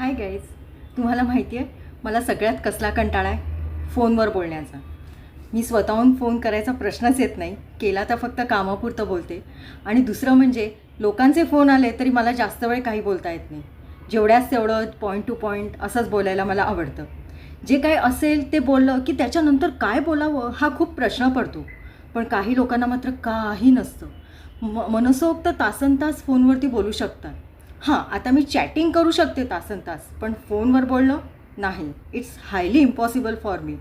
Hi guys तुम्हाला माहिती आहे मला सगळ्यात कसला कंटाळा आहे? फोनवर बोलण्याचा. मी स्वतःहून फोन करायचा प्रश्नच येत नाही. केला तर फक्त कामापुरतं बोलते. आणि दुसरं म्हणजे लोकांचे फोन आले तरी मला जास्त वेळ काही बोलता येत नाही. जेवढ्याच तेवढं पॉईंट टू पॉईंट असंच बोलायला मला आवडतं. जे काही असेल ते बोललं की त्याच्यानंतर काय बोलावं हा खूप प्रश्न पडतो. पण काही लोकांना मात्र काही नसतं. म मनसोक्त तासन तास फोनवरती बोलू शकतात. हां आता मी चॅटिंग करू शकते तासन तास पण फोनवर बोलणं नाही it's highly impossible for me.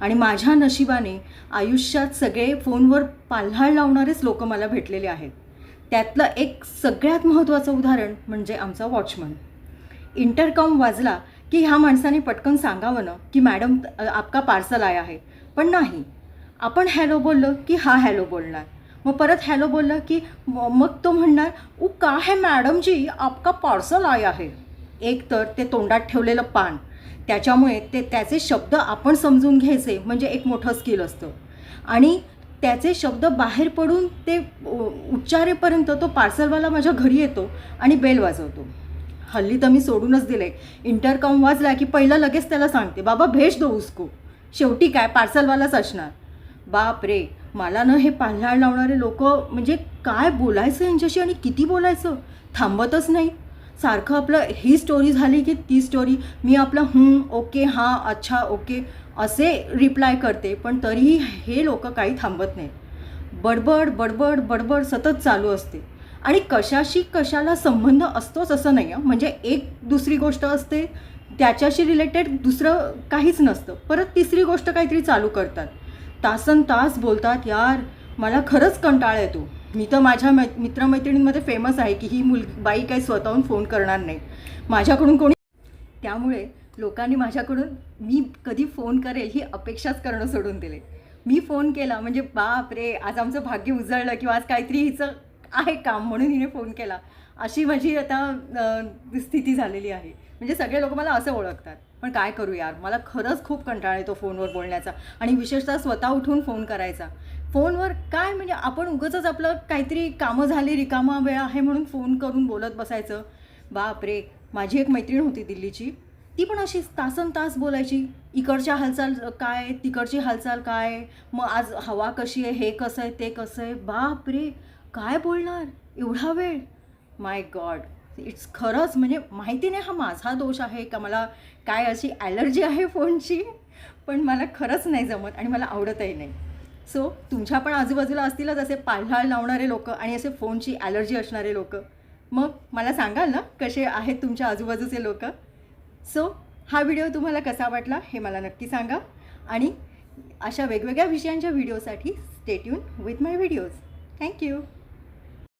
आणि माझ्या नशिबाने आयुष्यात सगळे फोनवर पाल्हाळ लावणारेच लोक मला भेटलेले आहेत. त्यातलं एक सगळ्यात महत्त्वाचं उदाहरण म्हणजे आमचा वॉचमन. इंटरकॉम वाजला की ह्या माणसाने पटकन सांगावं ना की मॅडम आपका पार्सल आया आहे पण नाही. आपण हॅलो बोललो की हा हॅलो बोलणार. मग परत हॅलो बोललं की मग तो म्हणणार उ का है मॅडम जी आपका पार्सल आय आहे एक तर ते तोंडात ठेवलेलं पान. त्याच्यामुळे ते त्याचे शब्द आपण समजून घ्यायचे म्हणजे एक मोठं स्किल असतं. आणि त्याचे शब्द बाहेर पडून ते उच्चारेपर्यंत तो पार्सलवाला माझ्या घरी येतो आणि बेल वाजवतो. हल्ली तर मी सोडूनच दिले इंटरकॉम वाजला की पहिलं लगेच त्याला सांगते बाबा भेज दो उसको. शेवटी काय पार्सलवालाच असणार. बाप रे! मला ना हे पाल्हाळ लावणारे लोक म्हणजे काय बोलायचं यांच्याशी आणि किती बोलायचं? थांबतच नाही. सारखं आपलं ही स्टोरी झाली की ती स्टोरी मी आपलं हं ओके हां अच्छा ओके असे रिप्लाय करते पण तरीही हे लोक काही थांबत नाहीत. बडबड बडबड बडबड सतत चालू असते. आणि कशाशी कशाला संबंध असतोच असं नाही आहे म्हणजे एक दुसरी गोष्ट असते त्याच्याशी रिलेटेड दुसरं काहीच नसतं. परत तिसरी गोष्ट काहीतरी चालू करतात. तासन तास बोलतात यार मला खरंच कंटाळा येतो. मी तर माझ्या मै मित्रमैत्रिणींमध्ये फेमस आहे की ही मुल बाई काही स्वतःहून फोन करणार नाही. माझ्याकडून कोणी त्यामुळे लोकांनी माझ्याकडून मी कधी फोन करेल ही अपेक्षाच करणं सोडून दिले. मी फोन केला म्हणजे बाप रे आज आमचं भाग्य उजळलं किंवा आज काहीतरी हिचं आहे काम म्हणून हिने फोन केला. अशी माझी आता स्थिती झालेली आहे. म्हणजे सगळे लोक मला असं ओळखतात. पण काय करू यार? मला खरंच खूप कंटाळा येतो फोनवर बोलण्याचा. आणि विशेषतः स्वतः उठून फोन करायचा. फोनवर काय म्हणजे आपण उगंच आपलं काहीतरी कामं झाली रिकामा वेळ आहे म्हणून फोन करून बोलत बसायचं. बाप रे! माझी एक मैत्रीण होती दिल्लीची. ती पण अशी तासन तास बोलायची. इकडच्या हालचाल काय? तिकडची हालचाल काय? मग आज हवा कशी आहे? हे कसं आहे? ते कसं आहे? बाप रे! काय बोलणार? एवढा वेळ? माय गॉड इट्स खरंच म्हणजे माहिती नाही हा माझा दोष आहे का मला काय अशी ॲलर्जी आहे फोनची? पण मला खरंच नाही जमत आणि मला आवडतही नाही. सो तुमच्या पण आजूबाजूला असतीलच असे पाल्हाळ लावणारे लोक आणि असे फोनची ॲलर्जी असणारे लोक. मग मला सांगाल ना कसे आहेत तुमच्या आजूबाजूचे लोक? सो हा व्हिडिओ तुम्हाला कसा वाटला हे मला नक्की सांगा. आणि अशा वेगवेगळ्या विषयांच्या व्हिडिओसाठी stay tuned with my videos thank you